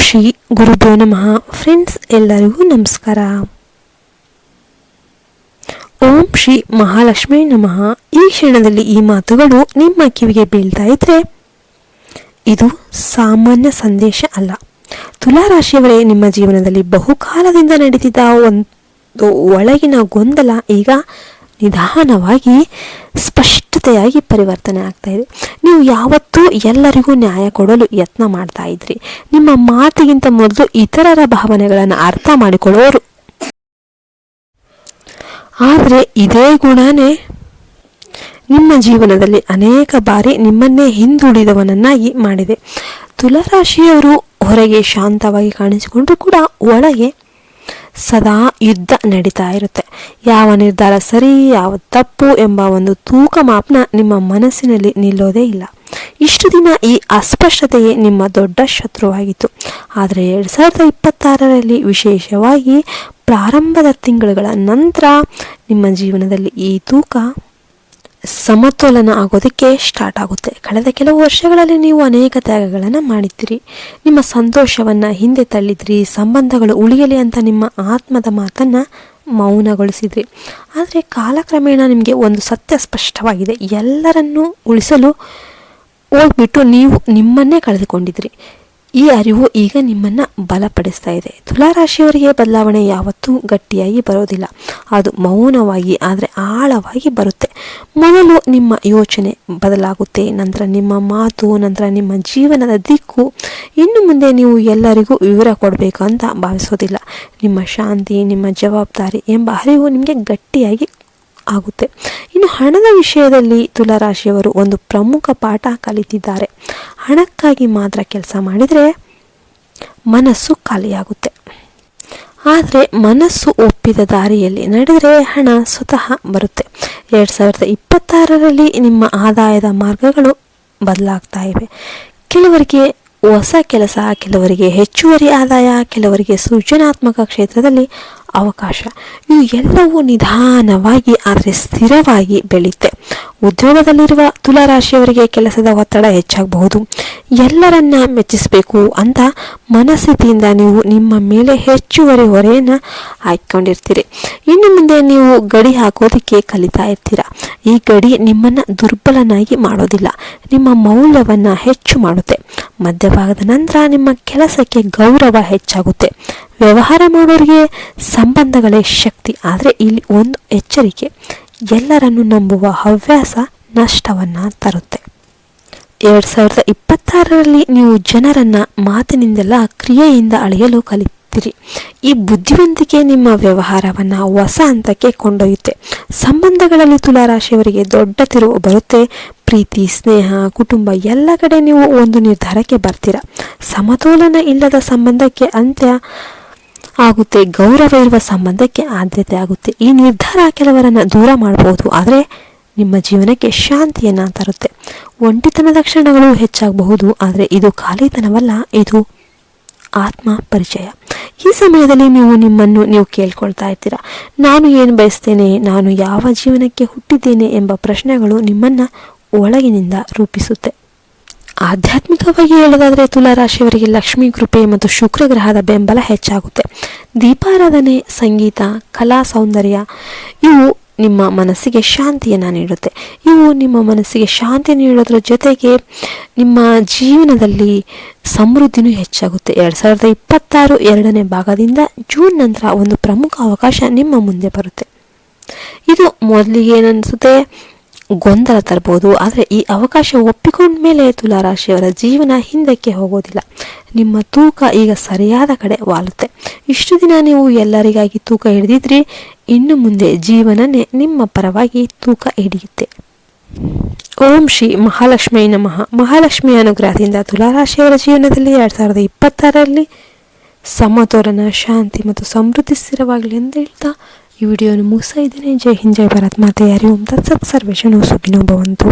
ಶ್ರೀ ಗುರುಭ್ಯೋ ನಮಃ. ಫ್ರೆಂಡ್ಸ್ ಎಲ್ಲರಿಗೂ ನಮಸ್ಕಾರ. ಓಂ ಶ್ರೀ ಮಹಾಲಕ್ಷ್ಮಿ ನಮಃ. ಈ ಕ್ಷಣದಲ್ಲಿ ಈ ಮಾತುಗಳು ನಿಮ್ಮ ಕಿವಿಗೆ ಬೀಳ್ತಾ ಇದ್ರೆ, ಇದು ಸಾಮಾನ್ಯ ಸಂದೇಶ ಅಲ್ಲ. ತುಲಾರಾಶಿಯವರೇ, ನಿಮ್ಮ ಜೀವನದಲ್ಲಿ ಬಹುಕಾಲದಿಂದ ನಡೆದಿದ್ದ ಒಂದು ಒಳಗಿನ ಗೊಂದಲ ಈಗ ನಿಧಾನವಾಗಿ ಸ್ಪಷ್ಟತೆಯಾಗಿ ಪರಿವರ್ತನೆ ಆಗ್ತಾ ಇದೆ. ನೀವು ಯಾವತ್ತೂ ಎಲ್ಲರಿಗೂ ನ್ಯಾಯ ಕೊಡಲು ಯತ್ನ ಮಾಡ್ತಾ ಇದ್ರಿ. ನಿಮ್ಮ ಮಾತಿಗಿಂತ ಮೊದಲು ಇತರರ ಭಾವನೆಗಳನ್ನು ಅರ್ಥ ಮಾಡಿಕೊಳ್ಳೋರು. ಆದರೆ ಇದೇ ಗುಣನೇ ನಿಮ್ಮ ಜೀವನದಲ್ಲಿ ಅನೇಕ ಬಾರಿ ನಿಮ್ಮನ್ನೇ ಹಿಂದುಳಿದವನನ್ನಾಗಿ ಮಾಡಿದೆ. ತುಲಾರಾಶಿಯವರು ಹೊರಗೆ ಶಾಂತವಾಗಿ ಕಾಣಿಸಿಕೊಂಡರೂ ಕೂಡ ಒಳಗೆ ಸದಾ ಯುದ್ಧ ನಡೀತಾ ಇರುತ್ತೆ. ಯಾವ ನಿರ್ಧಾರ ಸರಿ, ಯಾವ ತಪ್ಪು ಎಂಬ ಒಂದು ತೂಕ ಮಾಪನ ನಿಮ್ಮ ಮನಸ್ಸಿನಲ್ಲಿ ನಿಲ್ಲೋದೇ ಇಲ್ಲ. ಇಷ್ಟು ದಿನ ಈ ಅಸ್ಪಷ್ಟತೆಯೇ ನಿಮ್ಮ ದೊಡ್ಡ ಶತ್ರುವಾಗಿತ್ತು. ಆದರೆ ಎರಡು ಸಾವಿರದ ಇಪ್ಪತ್ತಾರರಲ್ಲಿ ವಿಶೇಷವಾಗಿ ಪ್ರಾರಂಭದ ತಿಂಗಳುಗಳ ನಂತರ ನಿಮ್ಮ ಜೀವನದಲ್ಲಿ ಈ ತೂಕ ಸಮತೋಲನ ಆಗೋದಕ್ಕೆ ಸ್ಟಾರ್ಟ್ ಆಗುತ್ತೆ. ಕಳೆದ ಕೆಲವು ವರ್ಷಗಳಲ್ಲಿ ನೀವು ಅನೇಕ ತ್ಯಾಗಗಳನ್ನು ಮಾಡಿದ್ದೀರಿ. ನಿಮ್ಮ ಸಂತೋಷವನ್ನು ಹಿಂದೆ ತಳ್ಳಿದ್ರಿ. ಸಂಬಂಧಗಳು ಉಳಿಯಲಿ ಅಂತ ನಿಮ್ಮ ಆತ್ಮದ ಮಾತನ್ನು ಮೌನಗೊಳಿಸಿದ್ರಿ. ಆದರೆ ಕಾಲಕ್ರಮೇಣ ನಿಮಗೆ ಒಂದು ಸತ್ಯ ಸ್ಪಷ್ಟವಾಗಿದೆ. ಎಲ್ಲರನ್ನೂ ಉಳಿಸಲು ಹೋಗ್ಬಿಟ್ಟು ನೀವು ನಿಮ್ಮನ್ನೇ ಕಳೆದುಕೊಂಡಿದ್ರಿ. ಈ ಅರಿವು ಈಗ ನಿಮ್ಮನ್ನು ಬಲಪಡಿಸ್ತಾ ಇದೆ. ತುಲಾರಾಶಿಯವರಿಗೆ ಬದಲಾವಣೆ ಯಾವತ್ತೂ ಗಟ್ಟಿಯಾಗಿ ಬರೋದಿಲ್ಲ. ಅದು ಮೌನವಾಗಿ, ಆದರೆ ಆಳವಾಗಿ ಬರುತ್ತೆ. ಮೊದಲು ನಿಮ್ಮ ಯೋಚನೆ ಬದಲಾಗುತ್ತೆ, ನಂತರ ನಿಮ್ಮ ಮಾತು, ನಂತರ ನಿಮ್ಮ ಜೀವನದ ದಿಕ್ಕು. ಇನ್ನು ಮುಂದೆ ನೀವು ಎಲ್ಲರಿಗೂ ವಿವರ ಕೊಡಬೇಕು ಅಂತ ಭಾವಿಸೋದಿಲ್ಲ. ನಿಮ್ಮ ಶಾಂತಿ, ನಿಮ್ಮ ಜವಾಬ್ದಾರಿ ಎಂಬ ಅರಿವು ನಿಮಗೆ ಗಟ್ಟಿಯಾಗಿ ಆಗುತ್ತೆ. ಇನ್ನು ಹಣದ ವಿಷಯದಲ್ಲಿ ತುಲಾರಾಶಿಯವರು ಒಂದು ಪ್ರಮುಖ ಪಾಠ ಕಲಿತಿದ್ದಾರೆ. ಹಣಕ್ಕಾಗಿ ಮಾತ್ರ ಕೆಲಸ ಮಾಡಿದರೆ ಮನಸ್ಸು ಖಾಲಿಯಾಗುತ್ತೆ. ಆದರೆ ಮನಸ್ಸು ಒಪ್ಪಿದ ದಾರಿಯಲ್ಲಿ ನಡೆದರೆ ಹಣ ಸ್ವತಃ ಬರುತ್ತೆ. ಎರಡು ಸಾವಿರದ ಇಪ್ಪತ್ತಾರರಲ್ಲಿ ನಿಮ್ಮ ಆದಾಯದ ಮಾರ್ಗಗಳು ಬದಲಾಗ್ತಾ ಇವೆ. ಕೆಲವರಿಗೆ ಹೊಸ ಕೆಲಸ, ಕೆಲವರಿಗೆ ಹೆಚ್ಚುವರಿ ಆದಾಯ, ಕೆಲವರಿಗೆ ಸೃಜನಾತ್ಮಕ ಕ್ಷೇತ್ರದಲ್ಲಿ ಅವಕಾಶ. ಇವು ಎಲ್ಲವೂ ನಿಧಾನವಾಗಿ, ಆದರೆ ಸ್ಥಿರವಾಗಿ ಬೆಳೆಯುತ್ತೆ ಉದ್ಯೋಗದಲ್ಲಿರುವ ತುಲಾರಾಶಿಯವರಿಗೆ ಕೆಲಸದ ಒತ್ತಡ ಹೆಚ್ಚಾಗಬಹುದು. ಎಲ್ಲರನ್ನ ಮೆಚ್ಚಿಸಬೇಕು ಅಂತ ಮನಸ್ಥಿತಿಯಿಂದ ನೀವು ನಿಮ್ಮ ಮೇಲೆ ಹೆಚ್ಚುವರಿ ಹೊರೆಯನ್ನು ಹಾಕಿಕೊಂಡಿರ್ತೀರಿ ಇನ್ನು ಮುಂದೆ ನೀವು ಗಡಿ ಹಾಕೋದಕ್ಕೆ ಕಲಿತಾ ಇರ್ತೀರ? ಈ ಗಡಿ ನಿಮ್ಮನ್ನು ದುರ್ಬಲನಾಗಿ ಮಾಡೋದಿಲ್ಲ. ನಿಮ್ಮ ಮೌಲ್ಯವನ್ನು ಹೆಚ್ಚು ಮಾಡುತ್ತೆ. ಮಧ್ಯಭಾಗದ ನಂತರ ನಿಮ್ಮ ಕೆಲಸಕ್ಕೆ ಗೌರವ ಹೆಚ್ಚಾಗುತ್ತೆ. ವ್ಯವಹಾರ ಮಾಡೋರಿಗೆ ಸಂಬಂಧಗಳೇ ಶಕ್ತಿ. ಆದರೆ ಇಲ್ಲಿ ಒಂದು ಎಚ್ಚರಿಕೆ, ಎಲ್ಲರನ್ನು ನಂಬುವ ಹವ್ಯಾಸ ನಷ್ಟವನ್ನು ತರುತ್ತೆ. ಎರಡು ಸಾವಿರದ ಇಪ್ಪತ್ತಾರರಲ್ಲಿ ನೀವು ಜನರನ್ನು ಮಾತಿನಿಂದೆಲ್ಲ ಕ್ರಿಯೆಯಿಂದ ಅಳೆಯಲು ಈ ಬುದ್ಧಿವಂತಿಕೆ ನಿಮ್ಮ ವ್ಯವಹಾರವನ್ನು ಹೊಸ ಹಂತಕ್ಕೆ ಕೊಂಡೊಯ್ಯುತ್ತೆ. ಸಂಬಂಧಗಳಲ್ಲಿ ತುಲಾರಾಶಿಯವರಿಗೆ ದೊಡ್ಡ ತಿರುವು ಬರುತ್ತೆ. ಪ್ರೀತಿ, ಸ್ನೇಹ, ಕುಟುಂಬ ಎಲ್ಲ ಕಡೆ ನೀವು ಒಂದು ನಿರ್ಧಾರಕ್ಕೆ ಬರ್ತೀರ. ಸಮತೋಲನ ಇಲ್ಲದ ಸಂಬಂಧಕ್ಕೆ ಅಂತ್ಯ ಆಗುತ್ತೆ. ಗೌರವ ಇರುವ ಸಂಬಂಧಕ್ಕೆ ಆದ್ಯತೆ ಆಗುತ್ತೆ. ಈ ನಿರ್ಧಾರ ಕೆಲವರನ್ನು ದೂರ ಮಾಡಬಹುದು ಆದರೆ ನಿಮ್ಮ ಜೀವನಕ್ಕೆ ಶಾಂತಿಯನ್ನು ತರುತ್ತೆ. ಒಂಟಿತನದ ಕ್ಷಣಗಳು ಹೆಚ್ಚಾಗಬಹುದು. ಆದರೆ ಇದು ಖಾಲಿತನವಲ್ಲ. ಇದು ಆತ್ಮ ಪರಿಚಯ ಈ ಸಮಯದಲ್ಲಿ ನೀವು ನಿಮ್ಮನ್ನು ನೀವು ಕೇಳ್ಕೊಳ್ತಾ ಇರ್ತೀರ ನಾನು ಏನು ಬಯಸ್ತೇನೆ? ನಾನು ಯಾವ ಜೀವನಕ್ಕೆ ಹುಟ್ಟಿದ್ದೇನೆ ಎಂಬ ಪ್ರಶ್ನೆಗಳು ನಿಮ್ಮನ್ನು ಒಳಗಿನಿಂದ ರೂಪಿಸುತ್ತೆ. ಆಧ್ಯಾತ್ಮಿಕವಾಗಿ ಹೇಳೋದಾದರೆ ತುಲಾರಾಶಿಯವರಿಗೆ ಲಕ್ಷ್ಮೀ ಕೃಪೆ ಮತ್ತು ಶುಕ್ರ ಗ್ರಹದ ಬೆಂಬಲ ಹೆಚ್ಚಾಗುತ್ತೆ. ದೀಪಾರಾಧನೆ, ಸಂಗೀತ, ಕಲಾ ಸೌಂದರ್ಯ, ಇವು ನಿಮ್ಮ ಮನಸ್ಸಿಗೆ ಶಾಂತಿಯನ್ನು ನೀಡುತ್ತೆ. ಇವು ನಿಮ್ಮ ಮನಸ್ಸಿಗೆ ಶಾಂತಿ ನೀಡೋದ್ರ ಜೊತೆಗೆ ನಿಮ್ಮ ಜೀವನದಲ್ಲಿ ಸಮೃದ್ಧಿನೂ ಹೆಚ್ಚಾಗುತ್ತೆ. ಎರಡು ಸಾವಿರದ ಇಪ್ಪತ್ತಾರು ಎರಡನೇ ಭಾಗದಿಂದ ಜೂನ್ ನಂತರ ಒಂದು ಪ್ರಮುಖ ಅವಕಾಶ ನಿಮ್ಮ ಮುಂದೆ ಬರುತ್ತೆ. ಇದು ಮೊದಲಿಗೆ ಏನನ್ನಿಸುತ್ತೆ ಗೊಂದಲ ತರಬಹುದು ಆದರೆ ಈ ಅವಕಾಶ ಒಪ್ಪಿಕೊಂಡ ಮೇಲೆ ತುಲಾರಾಶಿಯವರ ಜೀವನ ಹಿಂದಕ್ಕೆ ಹೋಗೋದಿಲ್ಲ. ನಿಮ್ಮ ತೂಕ ಈಗ ಸರಿಯಾದ ಕಡೆ ವಾಲುತ್ತೆ. ಇಷ್ಟು ದಿನ ನೀವು ಎಲ್ಲರಿಗಾಗಿ ತೂಕ ಹಿಡಿದಿದ್ರಿ, ಇನ್ನು ಮುಂದೆ ಜೀವನನೇ ನಿಮ್ಮ ಪರವಾಗಿ ತೂಕ ಹಿಡಿಯುತ್ತೆ. ಓಂ ಶ್ರೀ ಮಹಾಲಕ್ಷ್ಮಿ ನಮಃ. ಮಹಾಲಕ್ಷ್ಮಿ ಅನುಗ್ರಹದಿಂದ ತುಲಾರಾಶಿಯವರ ಜೀವನದಲ್ಲಿ ಎರಡು ಸಾವಿರದ ಇಪ್ಪತ್ತಾರರಲ್ಲಿ ಸಮತೋಲನ, ಶಾಂತಿ ಮತ್ತು ಸಮೃದ್ಧಿ ಸ್ಥಿರವಾಗಲಿ ಎಂದು ಹೇಳ್ತಾ ಈ ವಿಡಿಯೋನ ಮುಗಿಸ್ತಾ ಇದ್ದೇನೆ. ಜೈ ಹಿಂದ್, ಜೈ ಭಾರತ್. ಮಾತೆ ಯಾರಿ ಓಂ ತತ್ಸತ್ ಸರ್ವೇಶನು ಸುಖಿನೋ ಭವಂತು